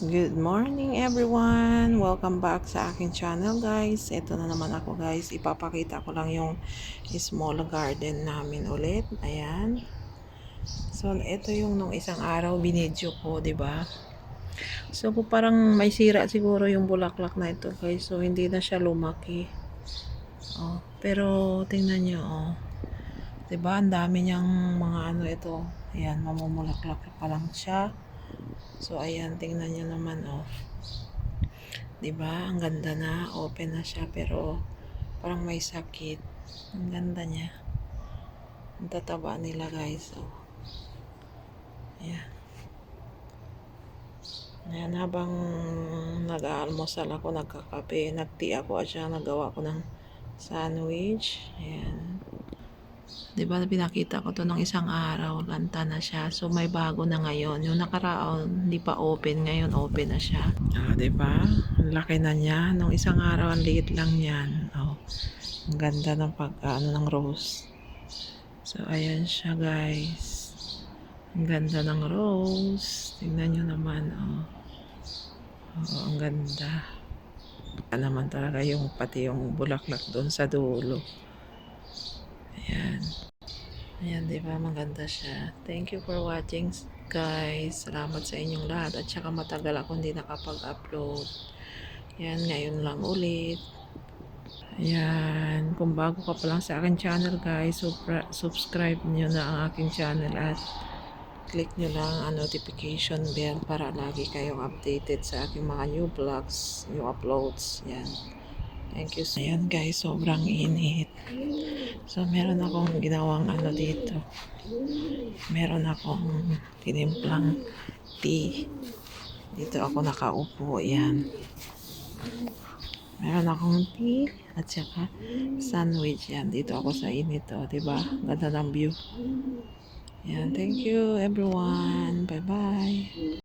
Good morning everyone! Welcome back sa aking channel guys. Ito na naman ako guys. Ipapakita ko lang yung small garden namin ulit. Ayan. So, ito yung nung isang araw binidyo ko, ba? So, kung parang may sira siguro yung bulaklak na ito guys. So, hindi na siya lumaki. Oh, pero tingnan niyo oh. 'Di ba? Ang dami niyang mga ano ito. Ayan, mamumulaklak pa lang siya. So, ayan, tingnan nyo naman, oh. 'Di ba Ang ganda na. Open na siya, pero parang may sakit. Ang ganda niya. Ang tataba nila, guys, oh. Ayan. Ayan, habang nag-aalmusal ako, nagkakape, nagti ako at siya, nagawa ko ng sandwich. Ayan. 'Di ba pinakita ko to ng isang araw, lanta na siya. So may bago na ngayon. Yung nakaraon, hindi pa open, ngayon open na siya. Ah, 'di ba? Laki na niya. Nung isang araw, ang liit lang niyan. Oh. Ang ganda ng pag ano ng rose. So ayan siya, guys. Ang ganda ng rose. Tingnan niyo naman, oh. Oo, ang ganda. Naman talaga yung pati yung bulaklak doon sa dulo. Ayan. Ayan, di ba? Maganda siya. Thank you for watching, guys. Salamat sa inyong lahat. At saka matagal ako hindi nakapag-upload. Ayan, ngayon lang ulit. Ayan. Kung bago ka pa lang sa akin channel, guys, subscribe nyo na ang aking channel at click nyo lang ang notification bell para lagi kayong updated sa aking mga new vlogs, new uploads. Yan. Thank you. Ayan guys, sobrang init. So, meron akong ginawang ano dito. Meron akong tinimplang tea. Dito ako nakaupo. Yan. Meron akong tea at saka sandwich. Yan. Dito ako sa init. O, diba? Ganda ng view. Yan. Thank you everyone. Bye-bye.